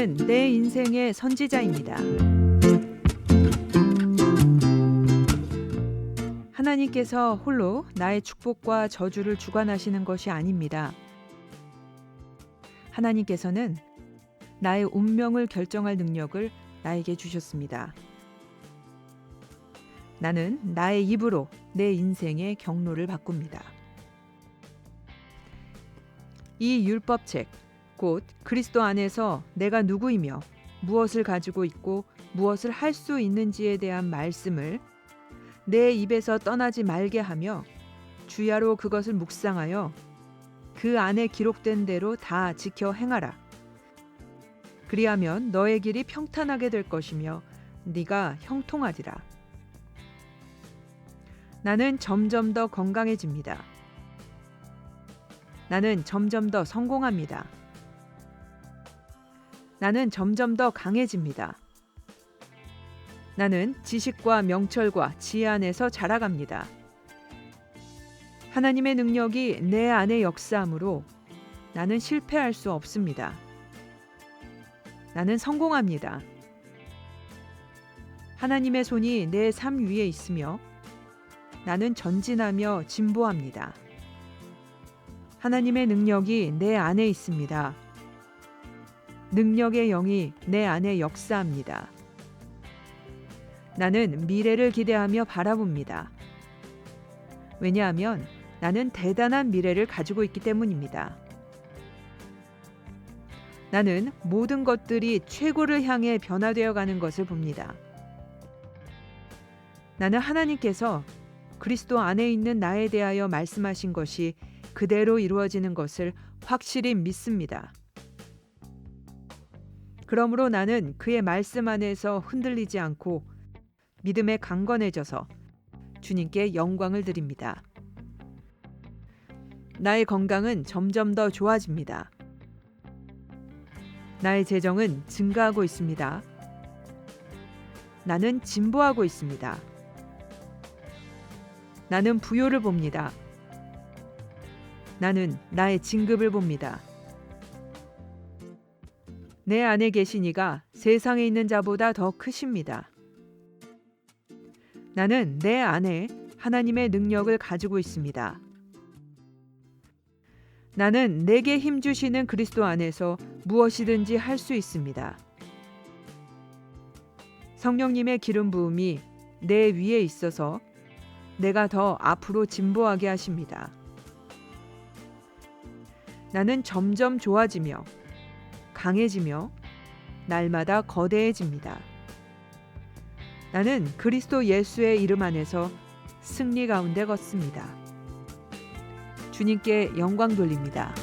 나는 내 인생의 선지자입니다. 하나님께서 홀로 나의 축복과 저주를 주관하시는 것이 아닙니다. 하나님께서는 나의 운명을 결정할 능력을 나에게 주셨습니다. 나는 나의 입으로 내 인생의 경로를 바꿉니다. 이 율법책, 곧 그리스도 안에서 내가 누구이며 무엇을 가지고 있고 무엇을 할 수 있는지에 대한 말씀을 내 입에서 떠나지 말게 하며 주야로 그것을 묵상하여 그 안에 기록된 대로 다 지켜 행하라. 그리하면 너의 길이 평탄하게 될 것이며 네가 형통하리라. 나는 점점 더 건강해집니다. 나는 점점 더 성공합니다. 나는 점점 더 강해집니다. 나는 지식과 명철과 지혜 안에서 자라갑니다. 하나님의 능력이 내 안에 역사하므로 나는 실패할 수 없습니다. 나는 성공합니다. 하나님의 손이 내 삶 위에 있으며 나는 전진하며 진보합니다. 하나님의 능력이 내 안에 있습니다. 능력의 영이 내 안에 역사합니다. 나는 미래를 기대하며 바라봅니다. 왜냐하면 나는 대단한 미래를 가지고 있기 때문입니다. 나는 모든 것들이 최고를 향해 변화되어 가는 것을 봅니다. 나는 하나님께서 그리스도 안에 있는 나에 대하여 말씀하신 것이 그대로 이루어지는 것을 확실히 믿습니다. 그러므로 나는 그의 말씀 안에서 흔들리지 않고 믿음에 강건해져서 주님께 영광을 드립니다. 나의 건강은 점점 더 좋아집니다. 나의 재정은 증가하고 있습니다. 나는 진보하고 있습니다. 나는 부요를 봅니다. 나는 나의 진급을 봅니다. 내 안에 계신 이가 세상에 있는 자보다 더 크십니다. 나는 내 안에 하나님의 능력을 가지고 있습니다. 나는 내게 힘 주시는 그리스도 안에서 무엇이든지 할 수 있습니다. 성령님의 기름 부음이 내 위에 있어서 내가 더 앞으로 진보하게 하십니다. 나는 점점 좋아지며 강해지며 날마다 거대해집니다. 나는 그리스도 예수의 이름 안에서 승리 가운데 걷습니다. 주님께 영광 돌립니다.